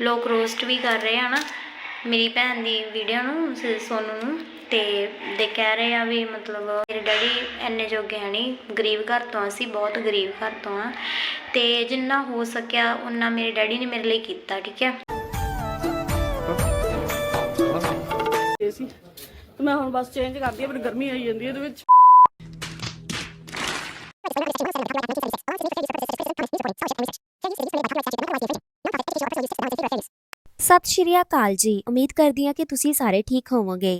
ਲੋਕ ਰੋਸਟ ਵੀ ਕਰ ਰਹੇ ਆ ਨਾ ਮੇਰੀ ਭੈਣ ਦੀ ਵੀਡੀਓ ਨੂੰ ਸੋਨੂ ਨੂੰ ਤੇ ਦੇ ਕਹਿ ਰਹੇ ਆ ਵੀ ਮਤਲਬ ਮੇਰੇ ਡੈਡੀ ਇੰਨੇ ਜੋਗੇ ਹੈ ਨਹੀਂ ਗਰੀਬ ਘਰ ਤੋਂ ਆ, ਅਸੀਂ ਬਹੁਤ ਗਰੀਬ ਘਰ ਤੋਂ ਆ ਤੇ ਜਿੰਨਾ ਹੋ ਸਕਿਆ ਉਹਨਾਂ ਮੇਰੇ ਡੈਡੀ ਨੇ ਮੇਰੇ ਲਈ ਕੀਤਾ ਠੀਕ ਹੈ ਇਹ ਸੀ ਤੇ ਮੈਂ ਹੁਣ ਬਸ ਚੇਂਜ ਕਰਦੀ ਆ ਪਰ ਗਰਮੀ ਆਈ ਜਾਂਦੀ ਹੈ ਇਹਦੇ ਵਿੱਚ। ਸਤਿ ਸ਼੍ਰੀ ਅਕਾਲ ਜੀ। ਉਮੀਦ ਕਰਦੀ ਹਾਂ ਕਿ ਤੁਸੀਂ ਸਾਰੇ ਠੀਕ ਹੋਵੋਗੇ।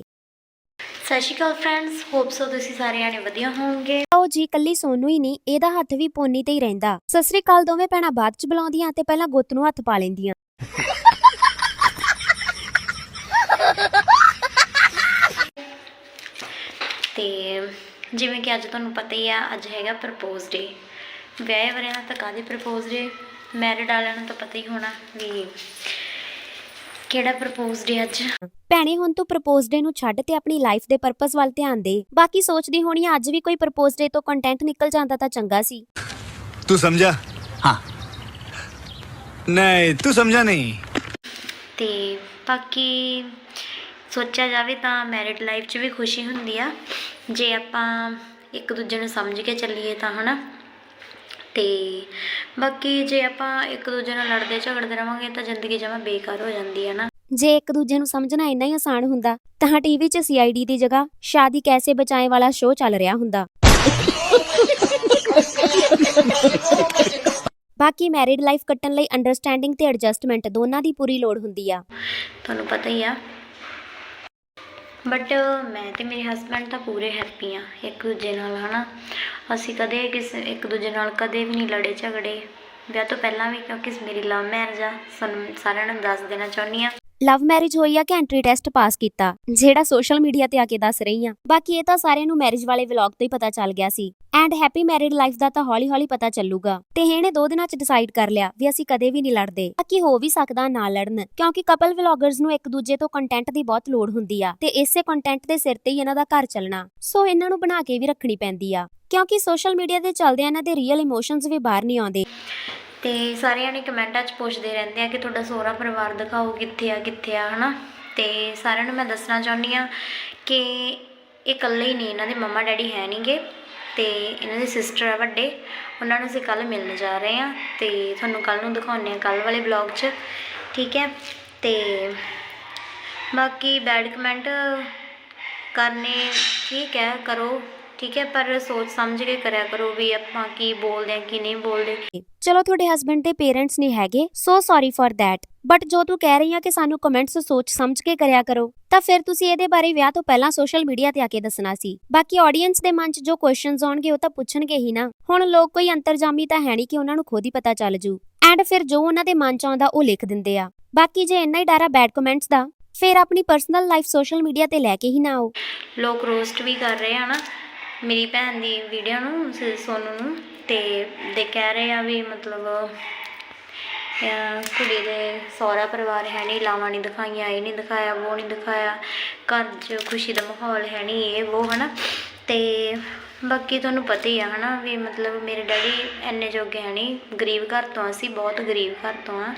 ਸਤਿ ਸ਼੍ਰੀ ਅਕਾਲ ਫਰੈਂਡਸ ਹੋਪ ਸੋ ਤੁਸੀਂ ਸਾਰੇ ਆਣੇ ਵਧੀਆ ਹੋਵੋਗੇ। ਆਓ ਜੀ ਕੱਲੀ ਸੋਨੂ ਹੀ ਨਹੀਂ ਇਹਦਾ ਹੱਥ ਵੀ ਪੋਨੀ ਤੇ ਹੀ ਰਹਿੰਦਾ। ਸਤਿ ਸ਼੍ਰੀ ਅਕਾਲ ਦੋਵੇਂ ਭੈਣਾਂ ਬਾਅਦ ਚ ਬੁਲਾਉਂਦੀਆਂ ਤੇ ਪਹਿਲਾਂ ਗੁੱਤ ਨੂੰ ਹੱਥ ਪਾ ਲੈਂਦੀਆਂ। ਤੇ ਜਿਵੇਂ ਕਿ ਅੱਜ ਤੁਹਾਨੂੰ ਪਤਾ ਹੀ ਆ ਅੱਜ ਹੈਗਾ ਪ੍ਰਪੋਜ਼ ਡੇ ਵਿਆਹੇ ਵਰਿਆਂ ਦਾ ਤਾਂ ਕਾਹਦੇ ਪ੍ਰਪੋਜ਼ ਡੇ ਮੈਰਿਡ ਵਾਲਿਆਂ ਨੂੰ ਤਾਂ ਪਤਾ ਹੀ ਹੋਣਾ ਵੀ ਕਿਹੜਾ ਪ੍ਰਪੋਜ਼ ਡੇ ਅੱਜ ਭੈਣੇ ਹੁਣ ਤੂੰ ਪ੍ਰਪੋਜ਼ ਡੇ ਨੂੰ ਛੱਡ ਤੇ ਆਪਣੀ ਲਾਈਫ ਦੇ ਪਰਪਸ ਵੱਲ ਧਿਆਨ ਦੇ ਬਾਕੀ ਸੋਚਦੀ ਹੋਣੀ ਆ ਅੱਜ ਵੀ ਕੋਈ ਪ੍ਰਪੋਜ਼ ਡੇ ਤੋਂ ਕੰਟੈਂਟ ਨਿਕਲ ਜਾਂਦਾ ਤਾਂ ਚੰਗਾ ਸੀ तू समझा हाँ नहीं तू समझा नहीं ਤੇ ਬਾਕੀ ਸੋਚਿਆ ਜਾਵੇ ਤਾਂ ਮੈਰਿਡ ਲਾਈਫ 'ਚ ਵੀ ਖੁਸ਼ੀ ਹੁੰਦੀ ਆ ਜੇ ਆਪਾਂ ਇੱਕ ਦੂਜੇ ਨੂੰ ਸਮਝ ਕੇ ਚੱਲੀਏ ਤਾਂ ਹਨਾ ਤੇ ਬਾਕੀ ਜੇ ਆਪਾਂ ਇੱਕ ਦੂਜੇ ਨਾਲ ਲੜਦੇ ਝਗੜਦੇ ਰਵਾਂਗੇ ਤਾਂ ਜ਼ਿੰਦਗੀ ਜਮਾਂ ਬੇਕਾਰ ਹੋ ਜਾਂਦੀ ਹੈ ਨਾ। ਜੇ ਇੱਕ ਦੂਜੇ ਨੂੰ ਸਮਝਣਾ ਇੰਨਾ ਹੀ ਆਸਾਨ ਹੁੰਦਾ ਤਾਂ ਟੀਵੀ 'ਚ ਸੀਆਈਡੀ ਦੀ ਜਗ੍ਹਾ ਸ਼ਾਦੀ ਕੈਸੇ ਬਚਾਏ ਵਾਲਾ ਸ਼ੋਅ ਚੱਲ ਰਿਹਾ ਹੁੰਦਾ। ਬਾਕੀ ਮੈਰਿਡ ਲਾਈਫ ਕੱਟਣ ਲਈ ਅੰਡਰਸਟੈਂਡਿੰਗ ਤੇ ਐਡਜਸਟਮੈਂਟ ਦੋਨਾਂ ਦੀ ਪੂਰੀ ਲੋੜ ਹੁੰਦੀ ਆ। ਤੁਹਾਨੂੰ ਪਤਾ ਹੀ ਆ ਬਟ ਮੈਂ ਤੇ ਮੇਰੇ ਹਸਬੰਡ ਤਾਂ ਪੂਰੇ ਹੈਪੀ ਆ ਇੱਕ ਦੂਜੇ ਨਾਲ, ਹਨਾ? ਅਸੀਂ ਕਦੇ ਕਿਸੇ, ਇੱਕ ਦੂਜੇ ਨਾਲ ਕਦੇ ਵੀ ਨਹੀਂ ਲੜੇ ਝਗੜੇ ਵਿਆਹ ਤੋਂ ਪਹਿਲਾਂ ਵੀ ਕਿਉਂਕਿ ਮੇਰੀ ਲਵ ਮੈਰਿਜ ਆ, ਸਾਨੂੰ ਸਾਰਿਆਂ ਨੂੰ ਦੱਸ ਦੇਣਾ ਚਾਹੁੰਦੀ ਆ ਲਵ ਮੈਰਿਜ ਹੋਈ ਆ ਕਿ ਐਂਟਰੀ ਟੈਸਟ ਪਾਸ ਕੀਤਾ, ਜਿਹੜਾ ਸੋਸ਼ਲ ਮੀਡੀਆ ਤੇ ਆ ਕੇ ਦੱਸ ਰਹੀ ਆ। ਬਾਕੀ ਇਹ ਤਾਂ ਸਾਰਿਆਂ ਨੂੰ ਮੈਰਿਜ ਵਾਲੇ ਵਲੌਗ ਤੋਂ ਹੀ ਪਤਾ ਚੱਲ ਗਿਆ ਸੀ। ਐਂਡ ਹੈਪੀ ਮੈਰਿਡ ਲਾਈਫ ਦਾ ਤਾਂ ਹੌਲੀ-ਹੌਲੀ ਪਤਾ ਚੱਲੂਗਾ। ਤੇ ਇਹਨੇ ਦੋ ਦਿਨਾਂ ਚ ਡਿਸਾਈਡ ਕਰ ਲਿਆ ਵੀ ਅਸੀਂ ਕਦੇ ਵੀ ਨਹੀਂ ਲੜਦੇ। ਬਾਕੀ ਹੋ ਵੀ ਸਕਦਾ ਨਾ ਲੜਨ, ਕਿਉਂਕਿ ਕਪਲ ਵਲੌਗਰਸ ਨੂੰ ਇੱਕ ਦੂਜੇ ਤੋਂ ਕੰਟੈਂਟ ਦੀ ਬਹੁਤ ਲੋੜ ਹੁੰਦੀ ਆ। ਤੇ ਇਸੇ ਕੰਟੈਂਟ ਦੇ ਸਿਰ ਤੇ ਹੀ ਇਹਨਾਂ ਦਾ ਘਰ ਚੱਲਣਾ। ਸੋ ਇਹਨਾਂ ਨੂੰ ਬਣਾ ਕੇ ਵੀ ਰੱਖਣੀ ਪੈਂਦੀ ਆ। ਕਿਉਂਕਿ ਸੋਸ਼ਲ ਮੀਡੀਆ ਦੇ ਚੱਲਦੇ ਇਹਨਾਂ ਦੇ ਰੀਅਲ ਇਮੋਸ਼ਨਸ ਵੀ ਬਾਹਰ ਨਹੀਂ ਆਉਂਦੇ। ਤੇ ਸਾਰਿਆਂ ਨੇ ਕਮੈਂਟਾਂ 'ਚ ਪੁੱਛਦੇ ਰਹਿੰਦੇ ਆ ਕਿ ਤੁਹਾਡਾ ਸਹੁਰਾ ਪਰਿਵਾਰ ਦਿਖਾਓ ਕਿੱਥੇ ਆ ਕਿੱਥੇ ਆ, ਹਨਾ? ਤੇ ਸਾਰਿਆਂ ਨੂੰ ਮੈਂ ਦੱਸਣਾ ਚਾਹੁੰਦੀ ਆ ਕਿ ਇਹ ਇਕੱਲੇ ਹੀ ਨਹੀਂ, ਇਹਨਾਂ ਦੇ ਮੰਮਾ ਡੈਡੀ ਹੈ ਨਹੀਂਗੇ ਤੇ ਇਹਨਾਂ ਦੇ ਸਿਸਟਰ ਆ ਵੱਡੇ, ਉਹਨਾਂ ਨੂੰ ਅਸੀਂ ਕੱਲ ਮਿਲਣ ਜਾ ਰਹੇ ਆ ਤੇ ਤੁਹਾਨੂੰ ਕੱਲ ਨੂੰ ਦਿਖਾਉਂਦੇ ਆ ਕੱਲ ਵਾਲੇ ਬਲੌਗ 'ਚ, ਠੀਕ ਹੈ? ਤੇ ਬਾਕੀ ਬੈਡ ਕਮੈਂਟ ਕਰਨੇ, ਠੀਕ ਹੈ, ਕਰੋ। ਠੀਕ ਹੈ ਪਰ ਸੋਚ ਸਮਝ ਕੇ ਕਰਿਆ ਕਰੋ ਵੀ ਆਪਾਂ ਕੀ ਬੋਲਦੇ ਆ ਕੀ ਨਹੀਂ ਬੋਲਦੇ। ਚਲੋ ਤੁਹਾਡੇ ਹਸਬੰਡ ਦੇ ਪੇਰੈਂਟਸ ਨਹੀਂ ਹੈਗੇ so sorry for that but ਜੋ ਤੂੰ ਕਹਿ ਰਹੀ ਆ ਕਿ ਸਾਨੂੰ ਕਮੈਂਟਸ ਸੋਚ ਸਮਝ ਕੇ ਕਰਿਆ ਕਰੋ ਤਾਂ ਫਿਰ ਤੁਸੀਂ ਇਹਦੇ ਬਾਰੇ ਵਿਆਹ ਤੋਂ ਪਹਿਲਾਂ ਸੋਸ਼ਲ ਮੀਡੀਆ ਤੇ ਆ ਕੇ ਦੱਸਣਾ ਸੀ। ਬਾਕੀ ਆਡੀਅנס ਦੇ ਮਨ 'ਚ ਜੋ ਕੁਐਸਚਨਸ ਆਉਣਗੇ ਉਹ ਤਾਂ ਪੁੱਛਣਗੇ ਹੀ ਨਾ। ਹੁਣ ਲੋਕ ਕੋਈ ਅੰਤਰਜਾਮੀ ਤਾਂ ਹੈ ਨਹੀਂ ਕਿ ਉਹਨਾਂ ਨੂੰ ਖੁਦ ਪਤਾ ਚੱਲ ਜੂ। ਐਂਡ ਫਿਰ ਜੋ ਉਹਨਾਂ ਦੇ ਮਨ 'ਚ ਆਉਂਦਾ ਉਹ ਲਿਖ ਦਿੰਦੇ ਆ। ਬਾਕੀ ਜੇ ਇੰਨਾ ਹੀ ਡਾਰਾ ਬੈਡ ਕਮੈਂਟਸ ਦਾ ਫਿਰ ਆਪਣੀ ਪਰਸਨਲ ਲਾਈਫ ਸੋਸ਼ਲ ਮੀਡੀਆ ਤੇ ਲੈ ਕੇ ਹੀ ਨਾ ਆਓ। ਲੋਕ ਰੋਸਟ ਵੀ ਕਰ ਰਹੇ ਆ ਨਾ। ਮੇਰੀ ਭੈਣ ਦੀ ਵੀਡੀਓ ਨੂੰ, ਸ- ਸੋਨੂ ਨੂੰ ਤੇ ਦੇ ਕਹਿ ਰਹੇ ਆ ਵੀ ਮਤਲਬ ਕੁੜੀ ਦੇ ਸਹੁਰਾ ਪਰਿਵਾਰ ਹੈ ਨਹੀਂ ਲਾਵਾਂ ਨਹੀਂ ਦਿਖਾਈਆਂ, ਇਹ ਨਹੀਂ ਦਿਖਾਇਆ, ਉਹ ਨਹੀਂ ਦਿਖਾਇਆ, ਘਰ 'ਚ ਖੁਸ਼ੀ ਦਾ ਮਾਹੌਲ ਹੈ ਨਹੀਂ ਇਹ, ਉਹ, ਹਨਾ? ਤੇ ਬਾਕੀ ਤੁਹਾਨੂੰ ਪਤਾ ਹੀ ਆ, ਹਨਾ, ਵੀ ਮਤਲਬ ਮੇਰੇ ਡੈਡੀ ਇੰਨੇ ਜੋਗੇ ਹੈ ਨਹੀਂ ਗਰੀਬ ਘਰ ਤੋਂ ਅਸੀਂ, ਬਹੁਤ ਗਰੀਬ ਘਰ ਤੋਂ ਆ।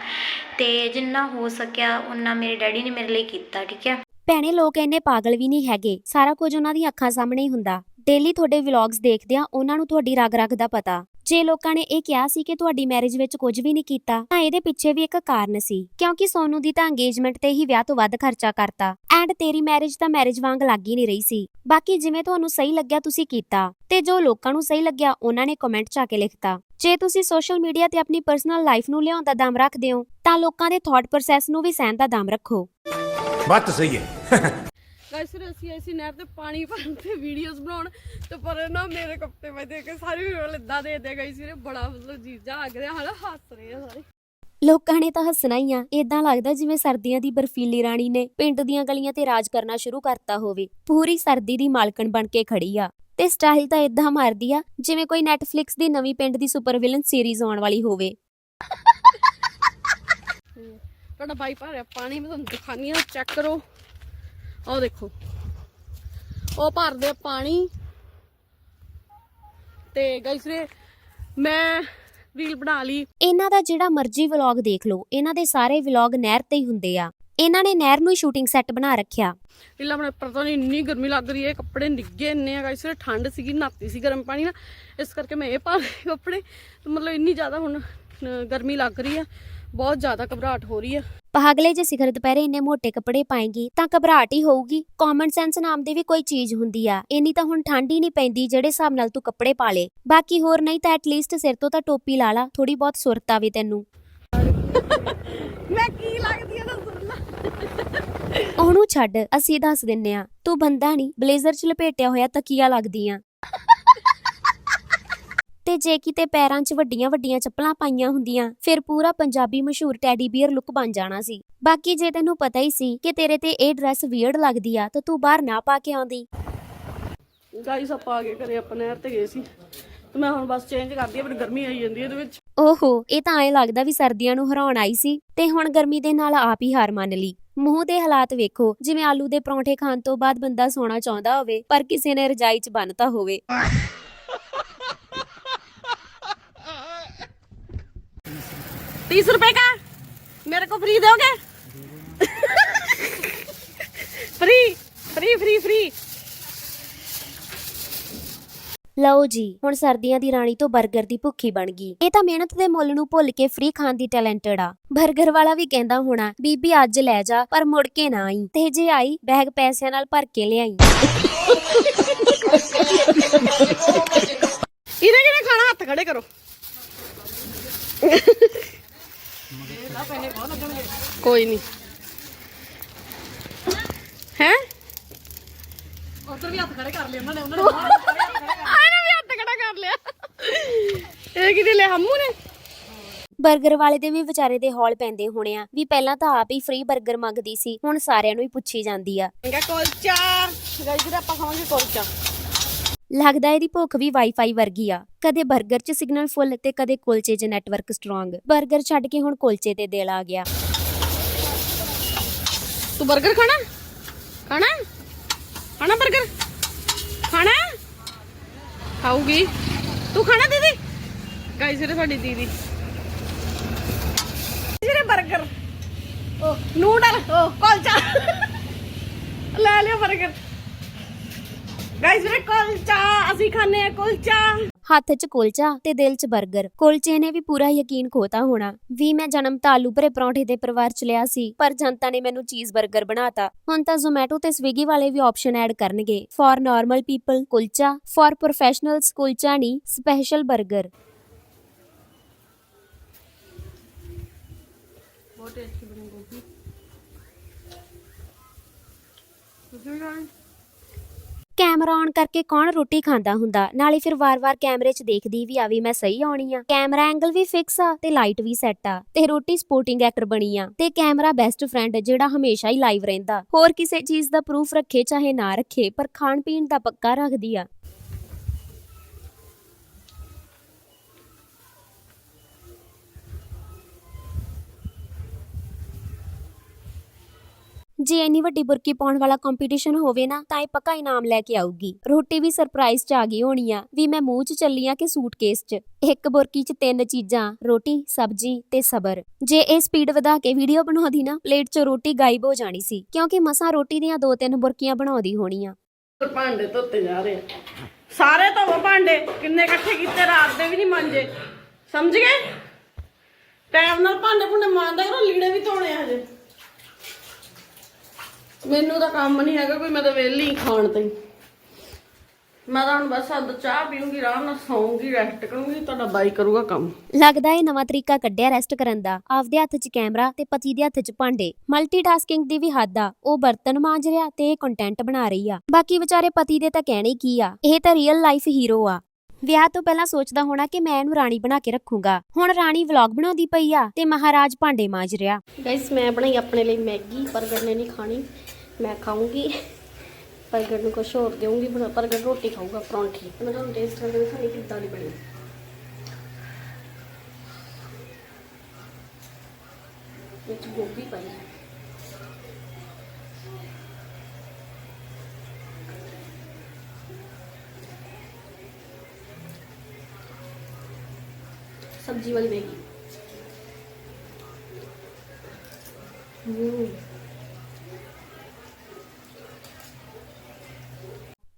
ਤੇ ਜਿੰਨਾ ਹੋ ਸਕਿਆ ਉਹਨਾਂ ਮੇਰੇ ਡੈਡੀ ਨੇ ਮੇਰੇ ਲਈ ਕੀਤਾ, ਠੀਕ ਹੈ? ਭੈਣੇ, ਲੋਕ ਇੰਨੇ ਪਾਗਲ ਵੀ ਨਹੀਂ ਹੈਗੇ। ਸਾਰਾ ਕੁਝ ਉਹਨਾਂ ਦੀਆਂ ਅੱਖਾਂ ਸਾਹਮਣੇ ਹੀ ਹੁੰਦਾ। ਡੇਲੀ ਤੁਹਾਡੇ ਵਲੌਗਸ ਦੇਖਦੇ ਆ ਉਹਨਾਂ ਨੂੰ ਤੁਹਾਡੀ ਰਗ ਰਗ ਦਾ ਪਤਾ। ਜੇ ਲੋਕਾਂ ਨੇ ਇਹ ਕਿਹਾ ਸੀ ਕਿ ਤੁਹਾਡੀ ਮੈਰਿਜ ਵਿੱਚ ਕੁਝ ਵੀ ਨਹੀਂ ਕੀਤਾ, ਤਾਂ ਇਹਦੇ ਪਿੱਛੇ ਵੀ ਇੱਕ ਕਾਰਨ ਸੀ। ਕਿਉਂਕਿ ਸੋਨੂ ਦੀ ਤਾਂ ਅੰਗੇਜਮੈਂਟ ਤੇ ਹੀ ਵਿਆਹ ਤੋਂ ਵੱਧ ਖਰਚਾ ਕਰਤਾ। ਐਂਡ ਤੇਰੀ ਮੈਰਿਜ ਤਾਂ ਮੈਰਿਜ ਵਾਂਗ ਲੱਗ ਹੀ ਨਹੀਂ ਰਹੀ ਸੀ। ਬਾਕੀ ਜਿਵੇਂ ਤੁਹਾਨੂੰ ਸਹੀ ਲੱਗਿਆ ਤੁਸੀਂ ਕੀਤਾ। ਤੇ ਜੋ ਲੋਕਾਂ ਨੂੰ ਸਹੀ ਲੱਗਿਆ, ਉਹਨਾਂ ਨੇ ਕਮੈਂਟ 'ਚ ਆ ਕੇ ਲਿਖਤਾ। ਜੇ ਤੁਸੀਂ ਸੋਸ਼ਲ ਮੀਡੀਆ ਤੇ ਆਪਣੀ ਪਰਸਨਲ ਲਾਈਫ ਨੂੰ ਲਿਆਉਣ ਦਾ ਦਮ ਰੱਖਦੇ ਹੋ, ਤਾਂ ਲੋਕਾਂ ਦੇ ਥਾਟ ਪ੍ਰੋਸੈਸ ਨੂੰ ਵੀ ਸਹਿਣ ਦਾ ਦਮ ਰੱਖੋ। ਬਾਤ ਸਹੀ ਹੈ। ਗਾਇਸ ਫਿਰ ਅਸੀਂ ਐਸੀ ਨਹਿਰ ਤੇ ਪਾਣੀ ਭਰਨ ਤੇ ਵੀਡੀਓਜ਼ ਬਣਾਉਣ ਤੇ ਪਰ ਨਾ ਮੇਰੇ ਕੱਪੜੇ ਮੈਂ ਦੇਖ ਕੇ ਸਾਰੇ ਵੀਡੀਓ ਇਦਾਂ ਦੇ ਦੇ ਗਈ ਸੀ ਬੜਾ ਮਤਲਬ ਜੀਜਾ ਲੱਗ ਰਿਹਾ ਹਲਾ ਹੱਸ ਰਹੇ ਆ ਸਾਰੇ। ਲੋਕਾਂ ਨੇ ਤਾਂ ਹੱਸਣਾ ਹੀ ਆ ਇਦਾਂ ਲੱਗਦਾ ਜਿਵੇਂ ਸਰਦੀਆਂ ਦੀ ਬਰਫੀਲੀ ਰਾਣੀ ਨੇ ਪਿੰਡ ਦੀਆਂ ਗਲੀਆਂ ਤੇ ਰਾਜ ਕਰਨਾ ਸ਼ੁਰੂ ਕਰਤਾ ਹੋਵੇ। ਪੂਰੀ ਸਰਦੀ ਦੀ ਮਾਲਕਣ ਬਣ ਕੇ ਖੜੀ ਆ ਤੇ ਸਟਾਈਲ ਤਾਂ ਇਦਾਂ ਮਾਰਦੀ ਆ ਜਿਵੇਂ ਕੋਈ ਨੈਟਫਲਿਕਸ ਦੀ ਨਵੀਂ ਪਿੰਡ ਦੀ ਸੁਪਰਵਿਲਨ ਸੀਰੀਜ਼ ਆਉਣ ਵਾਲੀ ਹੋਵੇ। ਤੁਹਾਡਾ ਬਾਈ ਭਰ ਰਿਹਾ ਪਾਣੀ ਮੈਂ ਤੁਹਾਨੂੰ ਦਿਖਾਨੀ ਆ ਚੈੱਕ ਕਰੋ। ਆਹ ਦੇਖੋ। ਉਹ ਭਰਦੇ ਪਾਣੀ। ਤੇ ਗਾਇਸ ਰੇ ਮੈਂ ਰੀਲ ਬਣਾ ਲਈ। ਇਹਨਾਂ ਦਾ ਜਿਹੜਾ ਮਰਜ਼ੀ ਵਲੌਗ ਦੇਖ ਲਓ ਇਹਨਾਂ ਦੇ ਸਾਰੇ ਵਲੌਗ ਨਹਿਰ ਤੇ ਹੀ ਹੁੰਦੇ ਆ। ਇਹਨਾਂ ਨੇ ਨਹਿਰ ਨੂੰ ਹੀ ਸ਼ੂਟਿੰਗ ਸੈੱਟ ਬਣਾ ਰੱਖਿਆ। ਰੀਲਾਂ ਬਣਾ ਪਤਾ ਨਹੀਂ ਇੰਨੀ ਗਰਮੀ ਲੱਗ ਰਹੀ ਹੈ ਕੱਪੜੇ ਨਿੱਗੇ ਇੰਨੇ ਆ ਗਾਇਸ ਠੰਡ ਸੀਗੀ ਨਾਤੀ ਸੀ ਗਰਮ ਪਾਣੀ ਨਾਲ ਇਸ ਕਰਕੇ ਮੈਂ ਇਹ ਪਾ ਲਏ ਕੱਪੜੇ। ਮਤਲਬ ਇੰਨੀ ਜ਼ਿਆਦਾ ਹੁਣ ਗਰਮੀ ਲੱਗ ਰਹੀ ਆ। ਬਹੁਤ ਜ਼ਿਆਦਾ ਘਬਰਾਹਟ ਹੋ ਰਹੀ ਆ ਪਹਾਗਲੇ ਜੇ ਸਿਖਰ ਦੁਪਹਿਰੇ ਇੰਨੇ ਮੋٹے ਕੱਪੜੇ ਪਾਏਗੀ ਤਾਂ ਘਬਰਾਹਟ ਹੀ ਹੋਊਗੀ। ਕਾਮਨ ਸੈਂਸ ਨਾਮ ਦੀ ਵੀ ਕੋਈ ਚੀਜ਼ ਹੁੰਦੀ ਆ। ਇੰਨੀ ਤਾਂ ਹੁਣ ਠੰਡ ਹੀ ਨਹੀਂ ਪੈਂਦੀ ਜਿਹੜੇ ਹਿਸਾਬ ਨਾਲ ਤੂੰ ਕੱਪੜੇ ਪਾ ਲੇ ਬਾਕੀ ਹੋਰ ਨਹੀਂ ਤਾਂ ਐਟਲੀਸਟ ਸਿਰ ਤੋਂ ਤਾਂ ਟੋਪੀ ਲਾ ਲਾ ਥੋੜੀ ਬਹੁਤ ਸੁਰਤ ਆਵੇ ਤੈਨੂੰ। ਮੈਂ ਕੀ ਲੱਗਦੀ ਆ ਦੱਸ ਲਾ। ਉਹਨੂੰ ਛੱਡ ਅਸੀਂ ਦੱਸ ਦਿੰਨੇ ਆ। ਤੂੰ ਬੰਦਾ ਨਹੀਂ ਬਲੇਜ਼ਰ 'ਚ ਲਪੇਟਿਆ ਹੋਇਆ ਤਕੀਆ ਲੱਗਦੀ ਆ? ਤੇ ਜੇ ਕਿਤੇ ਪੈਰਾਂ 'ਚ ਵੱਡੀਆਂ ਵੱਡੀਆਂ ਚੱਪਲਾਂ ਪਾਈਆਂ ਹੁੰਦੀਆਂ ਫਿਰ ਪੂਰਾ ਪੰਜਾਬੀ ਮਸ਼ਹੂਰ ਟੈਡੀ ਬੀਅਰ ਲੁੱਕ ਬਣ ਜਾਣਾ ਸੀ। ਬਾਕੀ ਜੇ ਤੈਨੂੰ ਪਤਾ ਹੀ ਸੀ ਕਿ ਤੇਰੇ ਤੇ ਇਹ ਡਰੈਸ ਵੀਅਰਡ ਲੱਗਦੀ ਆ ਤਾਂ ਤੂੰ ਬਾਹਰ ਨਾ ਪਾ ਕੇ ਆਉਂਦੀ। ਗਾਈਸ ਆਪਾਂ ਆ ਕੇ ਘਰੇ ਆਪਾਂ ਨਹਿਰ ਤੇ ਗਏ ਸੀ। ਤੇ ਮੈਂ ਹੁਣ ਬਸ ਚੇਂਜ ਕਰਦੀ ਆ ਬੜੀ ਗਰਮੀ ਆਈ ਜਾਂਦੀ ਇਹਦੇ ਵਿੱਚ। ਓਹੋ ਇਹ ਤਾਂ ਐਂ ਲੱਗਦਾ ਵੀ ਸਰਦੀਆਂ ਨੂੰ ਹਰਾਉਣ ਆਈ ਸੀ ਤੇ ਹੁਣ ਗਰਮੀ ਦੇ ਨਾਲ ਆਪ ਹੀ ਹਾਰ ਮੰਨ ਲਈ। ਮੂੰਹ ਦੇ ਹਾਲਾਤ ਵੇਖੋ ਜਿਵੇਂ ਆਲੂ ਦੇ ਪਰੌਂਠੇ ਖਾਣ ਤੋਂ ਬਾਅਦ ਬੰਦਾ ਸੌਣਾ ਚਾਹੁੰਦਾ ਹੋਵੇ ਪਰ ਕਿਸੇ ਨੇ ਰਜਾਈ 'ਚ ਬੰਨਤਾ ਹੋਵੇ। तीस रुपए का? मेरे को फ्री दोगे? फ्री फ्री फ्री फ्री ਲਓ ਜੀ ਹੁਣ ਸਰਦੀਆਂ ਦੀ ਰਾਣੀ ਤੋਂ 버ਗਰ ਦੀ ਭੁੱਖੀ ਬਣ ਗਈ। ਇਹ ਤਾਂ ਮਿਹਨਤ ਦੇ ਮੁੱਲ ਨੂੰ ਭੁੱਲ ਕੇ ਫ੍ਰੀ ਖਾਣ ਦੀ ਟੈਲੈਂਟਡ ਆ। 버ਗਰ ਵਾਲਾ ਵੀ ਕਹਿੰਦਾ ਹੋਣਾ ਬੀਬੀ ਅੱਜ ਲੈ ਜਾ ਪਰ ਮੁੜ ਕੇ ਨਾ ਆਈ। ਤੇ ਜੇ ਆਈ ਬੈਗ ਪੈਸਿਆਂ ਨਾਲ ਭਰ ਕੇ ਲਿਆਈ। ਇਹਨੇ ਕਿਹਨੇ ਖਾਣਾ? ਹੱਥ ਖੜੇ ਕਰੋ। ਕੋਈ ਨਹੀਂ। ਹੈ? ਉਧਰ ਵੀ ਹੱਥ ਖੜੇ ਕਰ ਲਿਆ ਉਹਨਾਂ ਨੇ ਉਹਨਾਂ ਨੇ ਵੀ ਹੱਥ ਖੜਾ ਕਰ ਲਿਆ। ਇਹ ਕਿਹਦੇ ਲੈ ਹਮੂ ਨੇ? 버ਗਰ ਵਾਲੇ ਦੇ ਵੀ ਵਿਚਾਰੇ ਦੇ ਹੌਲ ਪੈਂਦੇ ਹੋਣੇ ਆ। ਵੀ ਪਹਿਲਾਂ ਤਾਂ ਆਪ ਹੀ ਫ੍ਰੀ 버ਗਰ ਮੰਗਦੀ ਸੀ ਹੁਣ ਸਾਰਿਆਂ ਨੂੰ ਹੀ ਪੁੱਛੀ ਜਾਂਦੀ ਆ। ਮੰਗਾ ਕੁਲਚਾ। ਆਪਾਂ ਖਾਵਾਂਗੇ ਕੁਲਚਾ। ਲੱਗਦਾ ਇਹਦੀ ਭੁੱਖ ਵੀ ਵਾਈਫਾਈ ਵਰਗੀ ਆ। ਕਦੇ 버ਗਰ 'ਚ ਸਿਗਨਲ ਫੁੱਲ ਤੇ ਕਦੇ ਕੁਲਚੇ 'ਚ ਨੈਟਵਰਕ ਸਟਰੋਂਗ 버ਗਰ ਛੱਡ ਕੇ ਹੁਣ ਕੁਲਚੇ ਤੇ ਦਿਲ ਆ ਗਿਆ। ਤੂੰ 버ਗਰ ਖਾਣਾ? ਖਾਣਾ? ਖਾਣਾ 버ਗਰ ਖਾਣਾ? ਖਾਊਗੀ। ਤੂੰ ਖਾਣਾ ਦੀਦੀ? ਗਾਇਸ, ਇਹ ਸਾਡੀ ਦੀਦੀ। ਜਿਹੜੇ 버ਗਰ ਉਹ ਨੂਡਲ ਉਹ ਕੋਲਚਾ। ਲੈ ਲਿਓ 버ਗਰ ਗਾਇਸ ਵੀਰੇ ਕੁਲਚਾ ਅਸੀਂ ਖਾਣੇ ਆ ਕੁਲਚਾ। ਹੱਥ 'ਚ ਕੁਲਚਾ ਤੇ ਦਿਲ 'ਚ 버ਗਰ ਕੁਲਚੇ ਨੇ ਵੀ ਪੂਰਾ ਯਕੀਨ ਖੋਤਾ ਹੋਣਾ। ਵੀ ਮੈਂ ਜਨਮ ਤਾਂ ਭਰੇ ਪਰੌਂਠੇ ਦੇ ਪਰਿਵਾਰ 'ਚ ਲਿਆ ਸੀ ਪਰ ਜਨਤਾ ਨੇ ਮੈਨੂੰ ਚੀਜ਼ 버ਗਰ ਬਣਾਤਾ। ਹੁਣ ਤਾਂ ਜ਼ੋਮੈਟੋ ਤੇ ਸਵਿਗੀ ਵਾਲੇ ਵੀ ਆਪਸ਼ਨ ਐਡ ਕਰਨਗੇ। For normal people kulcha. For professionals kulcha ਨਹੀਂ ਸਪੈਸ਼ਲ 버ਗਰ ਬਹੁਤ ਟੇਸਟੀ ਬਣੀ ਗੋਭੀ। ਤੁਸੀਂ ਵੀ ਖਾਣੀ? ਕੈਮਰਾ ਔਨ ਕਰਕੇ ਕੌਣ ਰੋਟੀ ਖਾਂਦਾ ਹੁੰਦਾ? ਨਾਲੇ ਫਿਰ ਵਾਰ-ਵਾਰ ਕੈਮਰੇ 'ਚ ਦੇਖਦੀ ਵੀ ਆ ਵੀ ਮੈਂ ਸਹੀ ਆਉਣੀ ਆ। ਕੈਮਰਾ ਐਂਗਲ ਵੀ ਫਿਕਸ ਆ ਤੇ ਲਾਈਟ ਵੀ ਸੈੱਟ ਆ ਤੇ ਰੋਟੀ ਸਪੋਰਟਿੰਗ ਐਕਟਰ ਬਣੀ ਆ ਤੇ ਕੈਮਰਾ ਬੈਸਟ ਫਰੈਂਡ ਜਿਹੜਾ ਹਮੇਸ਼ਾ ਹੀ ਲਾਈਵ ਰਹਿੰਦਾ। ਹੋਰ ਕਿਸੇ ਚੀਜ਼ ਦਾ ਪ੍ਰੂਫ ਰੱਖੇ ਚਾਹੇ ਨਾ ਰੱਖੇ, ਪਰ ਖਾਣ ਪੀਣ ਦਾ ਪੱਕਾ ਰੱਖਦੀ ਆ। ਜੇ ਇੰਨੀ ਵੱਡੀ ਬੁਰਕੀ ਪਾਉਣ ਵਾਲਾ ਕੰਪੀਟੀਸ਼ਨ ਹੋਵੇ ਨਾ, ਤਾਂ ਇਹ ਪੱਕਾ ਇਨਾਮ ਲੈ ਕੇ ਆਊਗੀ। ਰੋਟੀ ਵੀ ਸਰਪ੍ਰਾਈਜ਼ ਚ ਆ ਗਈ ਹੋਣੀ ਆ। ਵੀ ਮੈਂ ਮੂੰਹ ਚ ਚੱਲੀ ਆ ਕਿ ਸੂਟਕੇਸ ਚ? ਇੱਕ ਬੁਰਕੀ ਚ ਤਿੰਨ ਚੀਜ਼ਾਂ, ਰੋਟੀ, ਸਬਜ਼ੀ ਤੇ ਸਬਰ। ਜੇ ਇਹ ਸਪੀਡ ਵਧਾ ਕੇ ਵੀਡੀਓ ਬਣਾਉਂਦੀ ਨਾ ਪਲੇਟ 'ਚ ਰੋਟੀ ਗਾਇਬ ਹੋ ਜਾਣੀ ਸੀ, ਕਿਉਂਕਿ ਮਸਾਂ ਰੋਟੀ ਦੀਆਂ ਦੋ ਤਿੰਨ ਬੁਰਕੀਆਂ ਬਣਾਉਂਦੀ ਹੋਣੀ ਭਾਂਡੇ ਧੋਤੇ ਜਾ ਰਹੇ ਆ। ਸਾਰੇ ਧੋਵੋ ਭਾਂਡੇ, ਕਿੰਨੇ ਇਕੱਠੇ ਕੀਤੇ, ਰਾਤ ਦੇ ਵੀ ਨਹੀਂ ਮਾਂਜੇ। ਸਮਝ ਗਏ? ਟਾਈਮ ਨਾਲ ਭਾਂਡੇ ਭੁੰਡੇ ਮਾਂਜਦਾ ਕਰੋ, ਲੀੜੇ ਵੀ ਧੋਣੇ ਆ ਹਜੇ। ਮੈਨੂੰ ਤਾਂ ਕੰਮ ਨਹੀਂ ਹੈਗਾ ਕੋਈ, ਮੈਂ ਤਾਂ ਵਿਹਲੀ ਖਾਣ ਤੇ ਮੈਂ ਤਾਂ ਹੁਣ ਬਸ ਅੱਧ ਚਾਹ ਪੀਉਂਗੀ ਆਰਾਮ ਨਾਲ ਸੌਂਗੀ ਰੈਸਟ ਕਰੂੰਗੀ, ਤੁਹਾਡਾ ਬਾਈ ਕਰੂਗਾ ਕੰਮ। ਲੱਗਦਾ ਇਹ ਨਵਾਂ ਤਰੀਕਾ ਕੱਢਿਆ ਰੈਸਟ ਕਰਨ ਦਾ। ਆਪਦੇ ਹੱਥ 'ਚ ਕੈਮਰਾ ਤੇ ਪਤੀ ਦੇ ਹੱਥ 'ਚ ਭਾਂਡੇ। ਮਲਟੀਟਾਸਕਿੰਗ ਦੀ ਵੀ ਹੱਦ ਆ। ਉਹ ਬਰਤਨ ਮਾਂਜ ਰਿਹਾ ਤੇ ਇਹ ਕੰਟੈਂਟ ਬਣਾ ਰਹੀ ਆ। ਬਾਕੀ ਵਿਚਾਰੇ ਪਤੀ ਦੇ ਤਾਂ ਕਹਿਣੇ ਕੀ ਆ। ਇਹ ਤਾਂ ਰੀਅਲ ਲਾਈਫ ਹੀਰੋ ਆ। ਵਿਆਹ ਤੋਂ ਪਹਿਲਾਂ ਸੋਚਦਾ ਹੋਣਾ ਕਿ ਮੈਂ ਇਹਨੂੰ ਰਾਣੀ ਬਣਾ ਕੇ ਰੱਖੂੰਗਾ। ਹੁਣ ਰਾਣੀ ਵਲੌਗ ਬਣਾਉਂਦੀ ਪਈ ਆ ਤੇ ਮਹਾਰਾਜ ਭਾਂਡੇ ਮਾਂਜ ਰਿਹਾ। ਗਾਇਸ ਮੈਂ ਬਣਾਈ ਆਪਣੇ ਲਈ ਮੈਗੀ ਬਰਗਰ ਨੇ ਨਹੀਂ ਖਾਣੀ। ਮੈਂ ਖਾਊਂਗੀ। ਬਰਗਰ ਨੂੰ ਕੁਛ ਹੋਰ ਦੇਵਾਂਗੀ ਬਰਗਰ ਰੋਟੀ ਖਾਊਗਾ, ਪਰੌਂਠੀ। ਮੈਂ ਤੁਹਾਨੂੰ ਟੇਸਟ ਕਰਕੇ ਦਿਖਾਣੀ ਕਿੱਦਾਂ ਦੀ ਬਣੀ। ਵਿੱਚ ਗੋਭੀ ਪਾਈ। ਸਬਜ਼ੀ ਵਾਲੀ ਮੈਗੀ ਹੂੰ।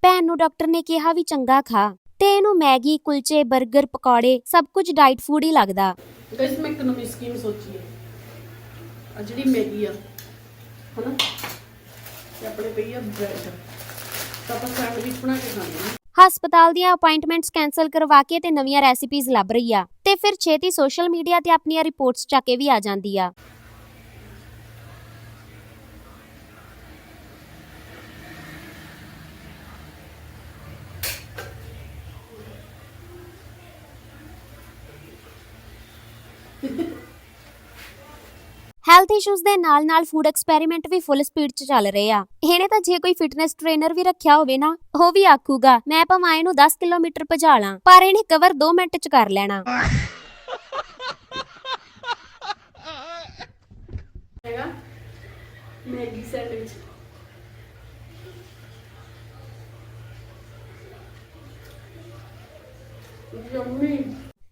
ਭੈਣ ਨੂੰ ਡਾਕਟਰ ਨੇ ਕਿਹਾ ਵੀ ਚੰਗਾ ਖਾ। ਤੇ ਇਹਨੂੰ ਮੈਗੀ ਕੁਲਚੇ 버ਗਰ ਪਕੌੜੇ ਸਭ ਕੁਝ ਡਾਈਟ ਫੂਡ ਹੀ ਲੱਗਦਾ। ਗਾਇਸ ਮੈਂ ਇੱਕ ਨਵੀਂ ਸਕੀਮ ਸੋਚੀ ਹੈ। ਆ ਜਿਹੜੀ ਮੈਗੀ ਆ ਹਨਾ? ਤੇ ਆਪਣੇ ਪਈ ਆ ਬ੍ਰੈਡ ਤਾਂ ਆਪਾਂ ਸੈਂਡਵਿਚ ਬਣਾ ਕੇ ਖਾਣੇ ਆ ਹਸਪਤਾਲ ਦੀਆਂ ਅਪਾਇੰਟਮੈਂਟਸ ਕੈਨਸਲ ਕਰਵਾ ਕੇ ਤੇ ਨਵੀਆਂ ਰੈਸਿਪੀਜ਼ ਲੱਭ ਰਹੀ ਆ। ਤੇ ਫਿਰ ਛੇਤੀ ਸੋਸ਼ਲ ਮੀਡੀਆ ਤੇ ਆਪਣੀਆਂ ਰਿਪੋਰਟਸ ਚੱਕ ਕੇ ਵੀ ਆ ਜਾਂਦੀ ਆ। ਹੈਲਥ ਇਸ਼ੂਜ਼ ਦੇ ਨਾਲ-ਨਾਲ ਫੂਡ ਐਕਸਪੈਰੀਮੈਂਟ ਵੀ ਫੁੱਲ ਸਪੀਡ 'ਚ ਚੱਲ ਰਹੇ ਆ। ਇਹਨੇ ਤਾਂ ਜੇ ਕੋਈ ਫਿਟਨੈਸ ਟ੍ਰੇਨਰ ਵੀ ਰੱਖਿਆ ਹੋਵੇ ਨਾ ਉਹ ਵੀ ਆਖੂਗਾ ਮੈਂ ਭਾਵੇਂ ਇਹਨੂੰ 10 ਕਿਲੋਮੀਟਰ ਭਜਾ ਲਾਂ ਪਰ ਇਹਨੇ ਕਵਰ 2 ਮਿੰਟ 'ਚ ਕਰ ਲੈਣਾ। ਹੈਗਾ? Maggi sandwich yummy.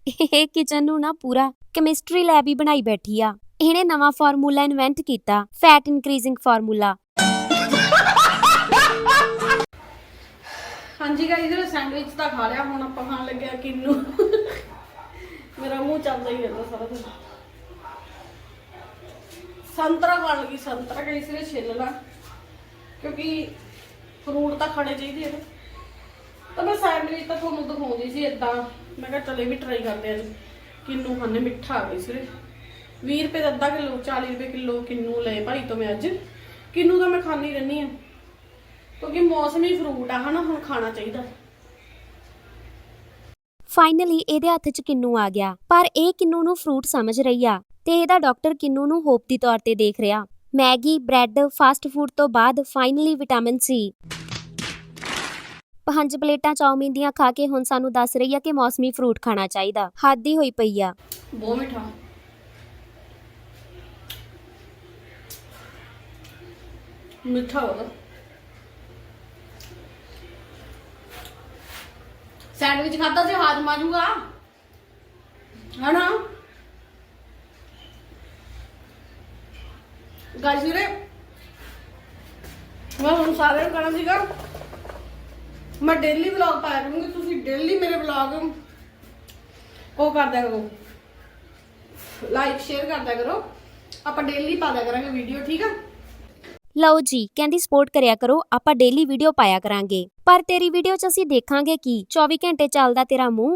ਇਹ ਕਿਚਨ ਨੂੰ ਨਾ ਪੂਰਾ ਕੈਮਿਸਟਰੀ ਲੈਬ ਹੀ ਬਣਾਈ ਬੈਠੀ ਆ। ਇਹਨੇ ਨਵਾਂ ਫਾਰਮੂਲਾ ਇਨਵੈਂਟ ਕੀਤਾ ਫੈਟ ਇਨਕਰੀਜ਼ਿੰਗ ਫਾਰਮੂਲਾ ਹਾਂਜੀ ਗਾਇਸ ਇਹਦਾ ਸੈਂਡਵਿਚ ਤਾਂ ਖਾ ਲਿਆ, ਹੁਣ ਆਪਾਂ ਖਾਣ ਲੱਗਿਆ ਕਿੰਨੂ। ਮੇਰਾ ਮੂੰਹ ਚੱਲਦਾ ਹੀ ਰਹਿੰਦਾ ਸਾਰਾ ਦਿਨ। ਸੰਤਰਾ ਖਾਣ ਲੱਗੀ, ਸੰਤਰਾ ਗਾਇਸ ਇਹਨੇ ਛਿੱਲ ਕਿਉਂਕਿ ਫਰੂਟ ਤਾਂ ਖਾਣੇ ਚਾਹੀਦੇ ਆ ਤਾਂ ਮੈਂ ਸੈਂਡਵਿਚ ਤਾਂ ਤੁਹਾਨੂੰ ਦਿਖਾਉਂਦੀ ਸੀ ਇਦਾਂ ਮੈਂ ਕਿਹਾ ਚਲੇ ਵੀ ਟਰਾਈ ਕਰਦੇ ਅੱਜ ਕਿੰਨੂ ਖਾਣੇ ਮਿੱਠਾ ਆ ਗਈ ਸਿਰੇ 20 ਰੁਪਏ ਦਾ ਅੱਧਾ ਕਿਲੋ 40 ਰੁਪਏ ਕਿਲੋ ਕਿੰਨੂ ਲਏ ਭਾਈ ਤੋਂ ਮੈਂ ਅੱਜ। ਕਿੰਨੂ ਤਾਂ ਮੈਂ ਖਾਣੀ ਰਹਿੰਦੀ ਆ ਕਿਉਂਕਿ ਮੌਸਮੀ ਫਰੂਟ ਆ ਹਨਾ ਹੁਣ ਖਾਣਾ ਚਾਹੀਦਾ। ਫਾਈਨਲੀ ਇਹਦੇ ਹੱਥ 'ਚ ਕਿੰਨੂ ਆ ਗਿਆ। ਪਰ ਇਹ ਕਿੰਨੂ ਨੂੰ ਫਰੂਟ ਸਮਝ ਰਹੀ ਆ ਤੇ ਇਹਦਾ ਡਾਕਟਰ ਕਿੰਨੂ ਨੂੰ ਹੋਪ ਦੀ ਤੌਰ ਤੇ ਦੇਖ ਰਿਹਾ। ਮੈਗੀ ਬ੍ਰੈਡ ਫਾਸਟ ਫੂਡ ਤੋਂ ਬਾਅਦ ਫਾਈਨਲੀ ਵਿਟਾਮਿਨ ਸੀ ਪੰਜ ਪਲੇਟਾਂ ਚਾਉਮੀਨ ਦੀਆਂ ਖਾ ਕੇ ਹੁਣ ਸਾਨੂੰ ਦੱਸ ਰਹੀ ਆ ਕਿ ਮੌਸਮੀ ਫਰੂਟ ਖਾਣਾ ਚਾਹੀਦਾ। ਹੱਦ ਹੀ ਹੋਈ ਪਈ ਆ। ਬਹੁਤ ਮਿੱਠਾ। ਮਿੱਠਾ ਹੋਗਾ ਸੈਂਡਵਿਚ ਖਾਦਾ ਸੀ, ਹਾਜ਼ਮ ਆ ਜਾਊਗਾ। ਹਨਾ? ਗਾਇਸ ਵੀਰੇ ਮੈਂ ਹੁਣ ਸਾਰਿਆਂ ਨੂੰ ਕਹਿਣਾ ਸੀਗਾ, ਮੈਂ ਡੇਲੀ ਵਲੌਗ ਪਾਇਆ ਕਰੂੰਗੀ, ਤੁਸੀਂ ਡੇਲੀ ਮੇਰੇ ਵਲੌਗ ਉਹ ਕਰਦਿਆ ਕਰੋ। ਲਾਈਕ ਸ਼ੇਅਰ ਕਰਦਿਆ ਕਰੋ। ਆਪਾਂ ਡੇਲੀ ਪਾ ਦਿਆ ਕਰਾਂਗੇ ਵੀਡੀਓ ਠੀਕ ਆ? ਲਓ ਜੀ, ਕਹਿੰਦੀ ਸਪੋਰਟ ਕਰਿਆ ਕਰੋ, ਆਪਾਂ ਡੇਲੀ ਵੀਡੀਓ ਪਾਇਆ ਕਰਾਂਗੇ। ਪਰ ਤੇਰੀ ਵੀਡੀਓ 'ਚ ਅਸੀਂ ਦੇਖਾਂਗੇ ਕੀ? 24 ਘੰਟੇ ਚੱਲਦਾ ਤੇਰਾ ਮੂੰਹ।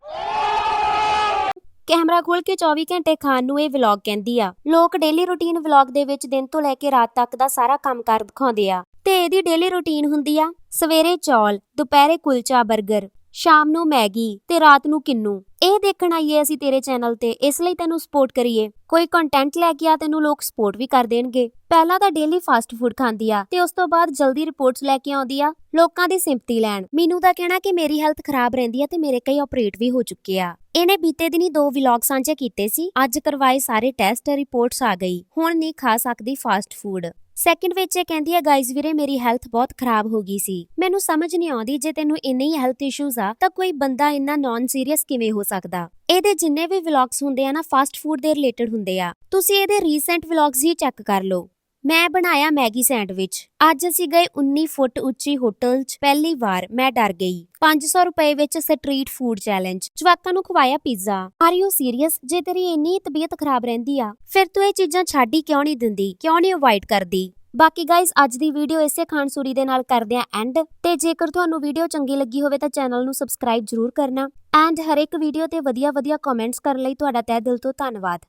ਕੈਮਰਾ ਖੋਲ ਕੇ 24 ਘੰਟੇ ਖਾਣ ਨੂੰ ਇਹ ਵਲੌਗ ਕਹਿੰਦੀ ਆ। ਲੋਕ ਡੇਲੀ ਰੁਟੀਨ ਵਲੌਗ ਦੇ ਵਿੱਚ ਦਿਨ ਤੋਂ ਲੈ ਕੇ ਰਾਤ ਤੱਕ ਦਾ ਸਾਰਾ ਕੰਮ ਕਰ ਦਿਖਾਉਂਦੇ ਆ। ਤੇ ਇਹਦੀ ਡੇਲੀ ਰੁਟੀਨ ਹੁੰਦੀ ਆ ਸਵੇਰੇ ਚੌਲ, ਦੁਪਹਿਰੇ ਕੁਲਚਾ 버ਗਰ ਸ਼ਾਮ ਨੂੰ ਮੈਗੀ ਤੇ ਰਾਤ ਨੂੰ ਕਿੰਨੂ। ਇਹ ਦੇਖਣ ਆਈਏ ਅਸੀਂ ਤੇਰੇ ਚੈਨਲ ਤੇ, ਇਸ ਲਈ ਤੈਨੂੰ ਸਪੋਰਟ ਕਰੀਏ। ਕੋਈ ਕੰਟੈਂਟ ਲੈ ਕੇ ਆ, ਤੈਨੂੰ ਲੋਕ ਸਪੋਰਟ ਵੀ ਕਰ ਦੇਣਗੇ। ਪਹਿਲਾਂ ਤਾਂ ਡੇਲੀ ਫਾਸਟ ਫੂਡ ਖਾਂਦੀ ਆ, ਤੇ ਉਸ ਤੋਂ ਬਾਅਦ ਜਲਦੀ ਰਿਪੋਰਟਸ ਲੈ ਕੇ ਆਉਂਦੀ ਆ, ਲੋਕਾਂ ਦੀ ਸਿੰਪਤੀ ਲੈਣ। ਮੈਨੂੰ ਤਾਂ ਕਹਿਣਾ ਕਿ ਮੇਰੀ ਹੈਲਥ ਖਰਾਬ ਰਹਿੰਦੀ ਆ ਤੇ ਮੇਰੇ ਕਈ ਆਪਰੇਟ ਵੀ ਹੋ ਚੁੱਕੇ ਆ। ਇਹਨੇ ਬੀਤੇ ਦਿਨੀ ਦੋ ਵਲੌਗ ਸਾਂਝੇ ਕੀਤੇ ਸੀ, ਅੱਜ ਕਰਵਾਏ ਸਾਰੇ ਟੈਸਟ ਰਿਪੋਰਟਸ ਆ ਗਈ। ਹੁਣ ਨਹੀਂ ਖਾ ਸਕਦੀ ਫਾਸਟ ਫੂਡ ਸੈਕਿੰਡ ਵਿੱਚ ਇਹ ਕਹਿੰਦੀ ਹੈ ਗਾਇਜ਼ ਵੀਰੇ, ਮੇਰੀ ਹੈਲਥ ਬਹੁਤ ਖਰਾਬ ਹੋ ਗਈ ਸੀ। ਮੈਨੂੰ ਸਮਝ ਨਹੀਂ ਆਉਂਦੀ, ਜੇ ਤੈਨੂੰ ਇੰਨੇ ਹੀ ਹੈਲਥ ਇਸ਼ੂਜ਼ ਆ, ਤਾਂ ਕੋਈ ਬੰਦਾ ਇੰਨਾ ਨਾਨ ਸੀਰੀਅਸ ਕਿਵੇਂ ਹੋ ਸਕਦਾ? ਇਹਦੇ ਜਿੰਨੇ ਵੀ ਵਲੌਗਸ ਹੁੰਦੇ ਆ ਨਾ ਫਾਸਟ ਫੂਡ ਦੇ ਰਿਲੇਟਡ ਹੁੰਦੇ ਆ। ਤੁਸੀਂ ਇਹਦੇ ਰੀਸੈਂਟ ਵਲੌਗਸ ਹੀ ਚੈੱਕ ਕਰ ਲਓ। ਮੈਂ ਬਣਾਇਆ ਮੈਗੀ ਸੈਂਡਵਿਚ। ਅੱਜ ਅਸੀਂ ਗਏ 19 ਫੁੱਟ ਉੱਚੀ ਹੋਟਲ 'ਚ। ਪਹਿਲੀ ਵਾਰ ਮੈਂ ਡਰ ਗਈ। 500 ਰੁਪਏ ਵਿੱਚ ਸਟਰੀਟ ਫੂਡ ਚੈਲੰਜ। ਜਵਾਕਾਂ ਨੂੰ ਖਵਾਇਆ ਪੀਜ਼ਾ। ਆਰ ਯੂ ਸੀਰੀਅਸ ਜੇ ਤੇਰੀ ਇੰਨੀ ਤਬੀਅਤ ਖਰਾਬ ਰਹਿੰਦੀ ਆ, ਫਿਰ ਤੂੰ ਇਹ ਚੀਜ਼ਾਂ ਛੱਡ ਕਿਉਂ ਨਹੀਂ ਦਿੰਦੀ? ਕਿਉਂ ਨਹੀਂ ਅਵੋਇਡ ਕਰਦੀ? ਬਾਕੀ ਗਾਇਜ਼ ਅੱਜ ਦੀ ਵੀਡੀਓ ਇਸੇ ਖਾਨਸੂਰੀ ਦੇ ਨਾਲ ਕਰਦੇ ਆ ਐਂਡ ਤੇ ਜੇਕਰ ਤੁਹਾਨੂੰ ਵੀਡੀਓ ਚੰਗੀ ਲੱਗੀ ਹੋਵੇ ਤਾਂ ਚੈਨਲ ਨੂੰ ਸਬਸਕ੍ਰਾਈਬ ਜ਼ਰੂਰ ਕਰਨਾ। ਐਂਡ ਹਰ ਇੱਕ ਵੀਡੀਓ ਤੇ ਵਧੀਆ ਵਧੀਆ ਕਮੈਂਟਸ ਕਰਨ ਲਈ ਤੁਹਾਡਾ ਤਹਿ ਦਿਲ ਤੋਂ ਧੰਨਵਾਦ।